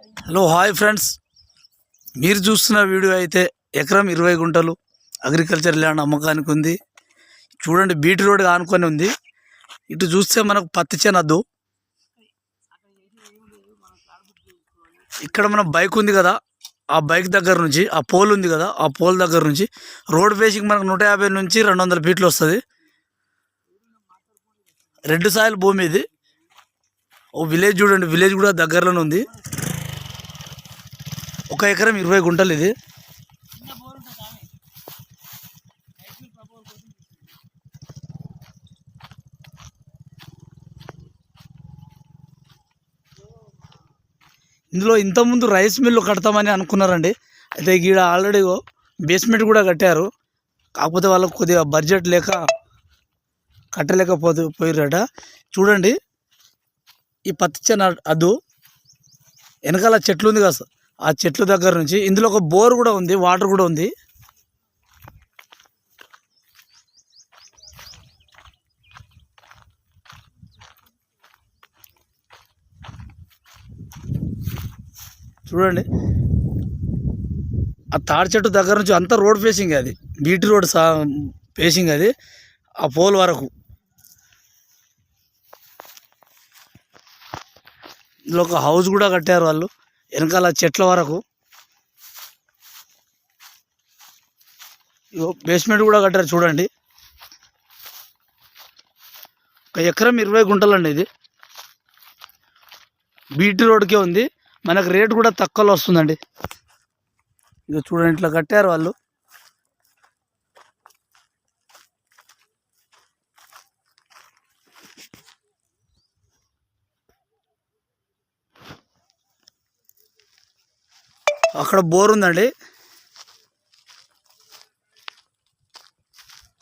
Hello hi friends. మీరు చూస్తున్న video అయితే ఎకరం ఇరవై గుంటలు అగ్రికల్చర్ ల్యాండ్ అమ్మకానికి ఉంది. చూడండి బీటీ రోడ్ ఆనుకొని ఉంది. ఇటు చూస్తే మనకు పత్తి చేనద్దు. ఇక్కడ మన బైక్ ఉంది కదా ఆ బైక్ దగ్గర నుంచి ఆ పోల్ ఉంది కదా ఆ పోల్ దగ్గర నుంచి రోడ్ బేసింగ్ మనకు నూట యాభై నుంచి రెండు వందల ఫీట్లు వస్తుంది. రెండు సార్లు భూమి ఇది. ఓ విలేజ్ చూడండి విలేజ్ కూడా దగ్గరలోనే ఉంది. ఒక ఎకరం ఇరవై గుంటలు ఇది. ఇందులో ఇంతకుముందు రైస్ మిల్లు కడతామని అనుకున్నారండి. అయితే ఈడ ఆల్రెడీ బేస్మెంట్ కూడా కట్టారు. కాకపోతే వాళ్ళకు కొద్దిగా బడ్జెట్ లేక కట్టలేకపోతే పోయారట చూడండి. ఈ పత్తి చెన్న అద్దు. వెనకాల చెట్లు ఉంది కదా సార్ ఆ చెట్ల దగ్గర నుంచి ఇందులో ఒక బోర్ కూడా ఉంది వాటర్ కూడా ఉంది. చూడండి. ఆ తాడి చెట్టు దగ్గర నుంచి అంతా రోడ్ ఫేసింగ్ అది. బీటీ రోడ్ సా ఫేసింగ్ అది ఆ పోల్ వరకు. ఇందులో ఒక హౌస్ కూడా కట్టారు వాళ్ళు. వెనకాల చెట్ల వరకు. ఇగో బేస్మెంట్ కూడా కట్టారు చూడండి. ఒక ఎకరం ఇరవై గుంటలండి ఇది. బీటీ రోడ్కే ఉంది. మనకు రేట్ కూడా తక్కువలో వస్తుందండి. ఇక చూడండి ఇట్లా కట్టారు వాళ్ళు. అక్కడ బోర్ ఉందండి.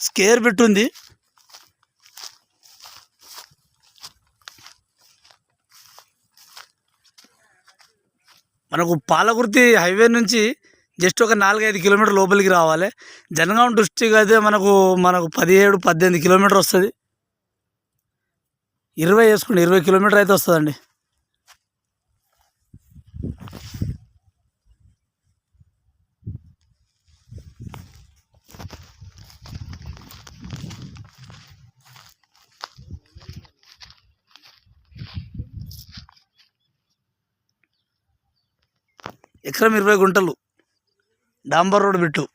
స్కేర్ పెట్టుంది ఉంది. మనకు పాలకుర్తి హైవే నుంచి జస్ట్ ఒక నాలుగైదు కిలోమీటర్ లోపలికి రావాలి. జనగాం డిస్టిక్ అయితే మనకు మనకు పదిహేడు పద్దెనిమిది కిలోమీటర్ వస్తుంది. ఇరవై వేసుకోండి ఇరవై కిలోమీటర్ అయితే వస్తుందండి. ఎకరం ఇరవై గుంటలు. డాంబర్ రోడ్ బిట్టు.